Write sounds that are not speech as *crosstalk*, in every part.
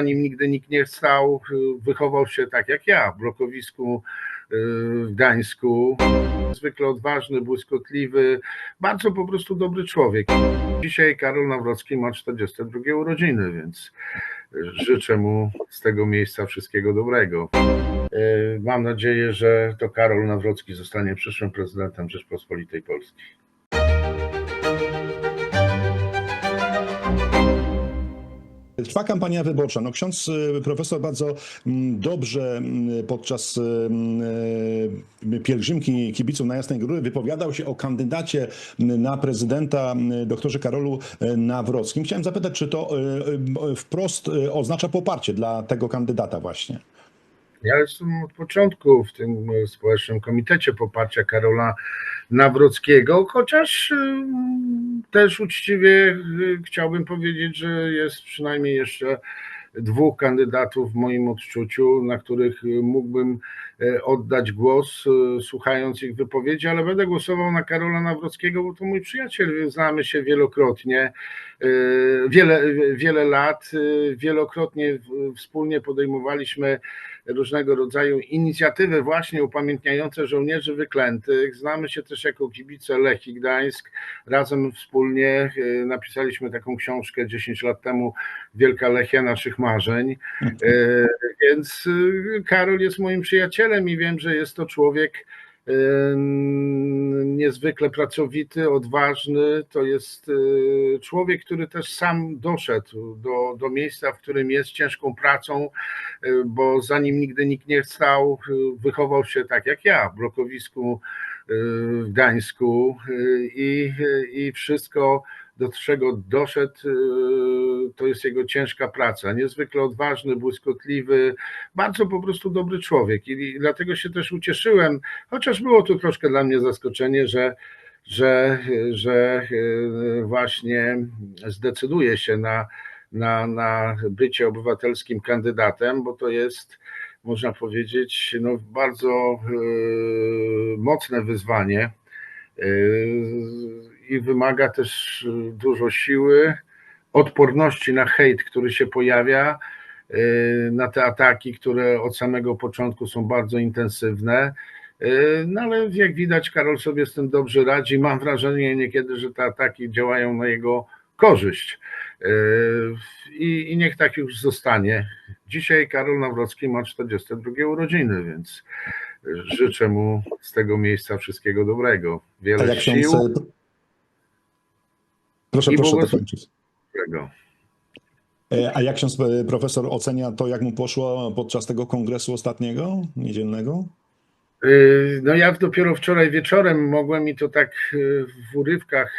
nim nigdy nikt nie stał, wychował się tak jak ja w blokowisku y, w Gdańsku. Zwykle odważny, błyskotliwy, bardzo po prostu dobry człowiek. Dzisiaj Karol Nawrocki ma 42 urodziny, więc życzę mu z tego miejsca wszystkiego dobrego. Y, Mam nadzieję, że to Karol Nawrocki zostanie przyszłym prezydentem Rzeczpospolitej Polskiej. Trwa kampania wyborcza. No, ksiądz y, profesor bardzo mm, dobrze mm, podczas y, y, pielgrzymki kibiców na Jasnej Góry wypowiadał się o kandydacie mm, na prezydenta doktorze Karolu Nawrockim. Chciałem zapytać, czy to wprost oznacza poparcie dla tego kandydata właśnie? Ja jestem od początku w tym społecznym komitecie poparcia Karola Nawrockiego, chociaż też uczciwie y, chciałbym powiedzieć, że jest przynajmniej jeszcze dwóch kandydatów w moim odczuciu, na których y, mógłbym oddać głos, y, słuchając ich wypowiedzi, ale będę głosował na Karola Nawrockiego, bo to mój przyjaciel, znamy się wielokrotnie, y, wiele, wiele lat, wielokrotnie wspólnie podejmowaliśmy różnego rodzaju inicjatywy właśnie upamiętniające żołnierzy wyklętych. Znamy się też jako kibice Lechii Gdańsk. Razem wspólnie napisaliśmy taką książkę 10 lat temu Wielka Lechia naszych marzeń. Więc Karol jest moim przyjacielem i wiem, że jest to człowiek y, niezwykle pracowity, odważny. To jest y, człowiek, który też sam doszedł do, do miejsca, w którym jest ciężką pracą, y, bo za nim nigdy nikt nie stał. Wychował się tak jak ja w blokowisku w Gdańsku i, i wszystko, do czego doszedł, y, to jest jego ciężka praca. Niezwykle odważny, błyskotliwy, bardzo po prostu dobry człowiek. I, dlatego się też ucieszyłem, chociaż było to troszkę dla mnie zaskoczenie, że, że, że y, właśnie zdecyduje się na, na, na bycie obywatelskim kandydatem, bo to jest, można powiedzieć, no, bardzo y, mocne wyzwanie i wymaga też y, dużo siły, odporności na hejt, który się pojawia, y, na te ataki, które od samego początku są bardzo intensywne. Y, No ale jak widać, Karol sobie z tym dobrze radzi. Mam wrażenie niekiedy, że te ataki działają na jego korzyść. I, I niech tak już zostanie. Dzisiaj Karol Nawrocki ma 42 urodziny, więc życzę mu z tego miejsca wszystkiego dobrego. Wiele ksiądz... sił. Proszę, I proszę dokończyć. E, A jak ksiądz e, profesor ocenia to, jak mu poszło podczas tego kongresu ostatniego, niedzielnego? Yy, No ja dopiero wczoraj wieczorem mogłem i to tak w urywkach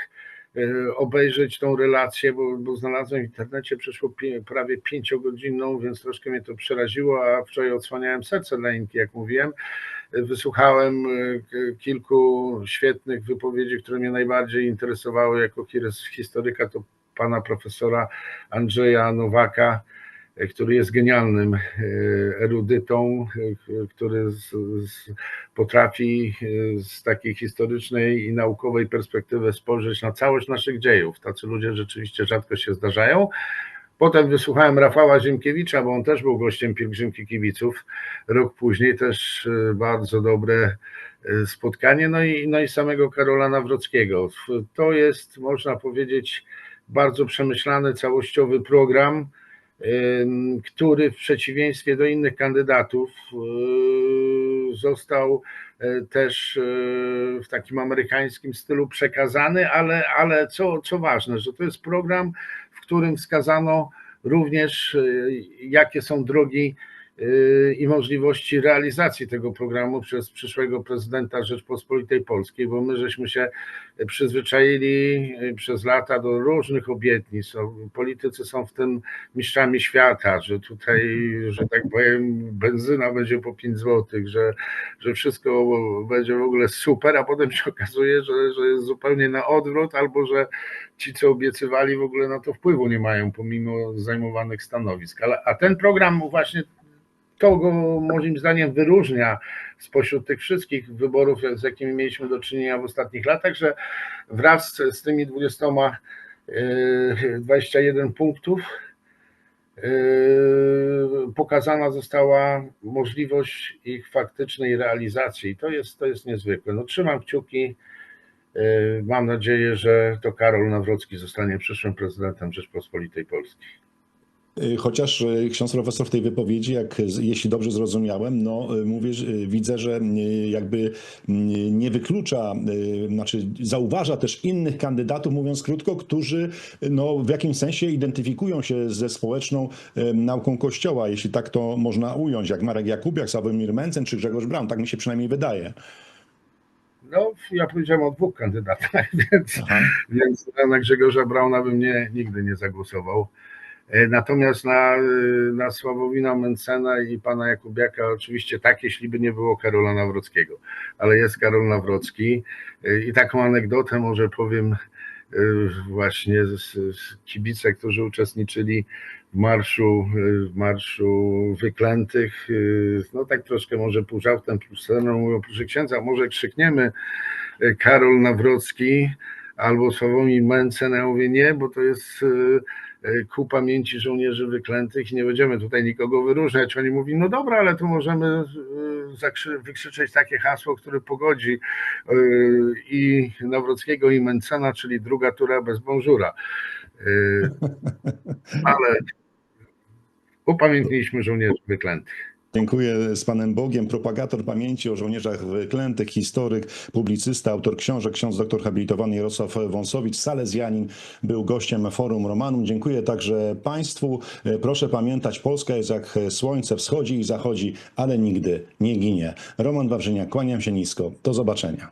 obejrzeć tą relację, bo, bo znalazłem w internecie przeszło prawie pięciogodzinną, więc troszkę mnie to przeraziło, a wczoraj odsłaniałem serce dla Inki, jak mówiłem. Wysłuchałem k- kilku świetnych wypowiedzi, które mnie najbardziej interesowały jako his- historyka, to pana profesora Andrzeja Nowaka, e, który jest genialnym e, erudytą, e, który z, z, potrafi e, z takiej historycznej i naukowej perspektywy spojrzeć na całość naszych dziejów. Tacy ludzie rzeczywiście rzadko się zdarzają. Potem wysłuchałem Rafała Ziemkiewicza, bo on też był gościem pielgrzymki kibiców. Rok później też e, bardzo dobre e, spotkanie. No i, no i samego Karola Nawrockiego. To jest, można powiedzieć, bardzo przemyślany, całościowy program, ym, który w przeciwieństwie do innych kandydatów został też w takim amerykańskim stylu przekazany, ale, ale co, co ważne, że to jest program, w którym wskazano również, yy, jakie są drogi i możliwości realizacji tego programu przez przyszłego prezydenta Rzeczpospolitej Polskiej, bo my żeśmy się przyzwyczaili y, przez lata do różnych obietnic. Politycy są w tym mistrzami świata, że tutaj, że tak powiem, benzyna będzie po 5 zł, że, że wszystko będzie w ogóle super, a potem się okazuje, że, że jest zupełnie na odwrót, albo że ci, co obiecywali, w ogóle na to wpływu nie mają, pomimo zajmowanych stanowisk. Ale, a ten program właśnie to go moim zdaniem wyróżnia spośród tych wszystkich wyborów, z jakimi mieliśmy do czynienia w ostatnich latach, że wraz z, tymi 20, yy, 21 punktów yy, pokazana została możliwość ich faktycznej realizacji. I to jest, to jest niezwykłe. No, trzymam kciuki. Yy, Mam nadzieję, że to Karol Nawrocki zostanie przyszłym prezydentem Rzeczpospolitej Polskiej. Y, Chociaż y, ksiądz profesor w tej wypowiedzi, jak jeśli dobrze zrozumiałem, no y, mówię, widzę, że jakby nie wyklucza, znaczy zauważa też innych kandydatów, mówiąc krótko, którzy no, w jakimś sensie identyfikują się ze społeczną nauką Kościoła, jeśli tak to można ująć, jak Marek Jakubiak, Sławomir Mencen czy Grzegorz Braun, tak mi się przynajmniej wydaje. No, ja powiedziałem o dwóch kandydatach, *laughs* więc, Aha. więc na Grzegorza Brauna bym nie, nigdy nie zagłosował. E, Natomiast na, y, na Sławomina Mencena i pana Jakubiaka oczywiście tak, jeśli by nie było Karola Nawrockiego. Ale jest Karol Nawrocki Y, i taką anegdotę może powiem właśnie z, z kibice, którzy uczestniczyli w marszu, w marszu wyklętych, no tak troszkę może pół żartem, pół sceną mówią, proszę księdza, może krzykniemy Karol Nawrocki albo Sławomir Mencen, ja mówię nie, bo to jest ku pamięci żołnierzy wyklętych i nie będziemy tutaj nikogo wyróżniać. Oni mówi, no dobra, ale to możemy zakrzy- wykrzyczeć takie hasło, które pogodzi y, i Nawrockiego i Mencena, czyli druga tura bez bonżura. *laughs* Ale upamiętniliśmy żołnierzy wyklętych. Dziękuję z Panem Bogiem. Propagator pamięci o żołnierzach wyklętych, historyk, publicysta, autor książek, ksiądz doktor habilitowany Jarosław Wąsowicz, salezjanin, był gościem Forum Romanum. Dziękuję także Państwu. Proszę pamiętać, Polska jest jak słońce, wschodzi i zachodzi, ale nigdy nie ginie. Roman Wawrzyniak, kłaniam się nisko. Do zobaczenia.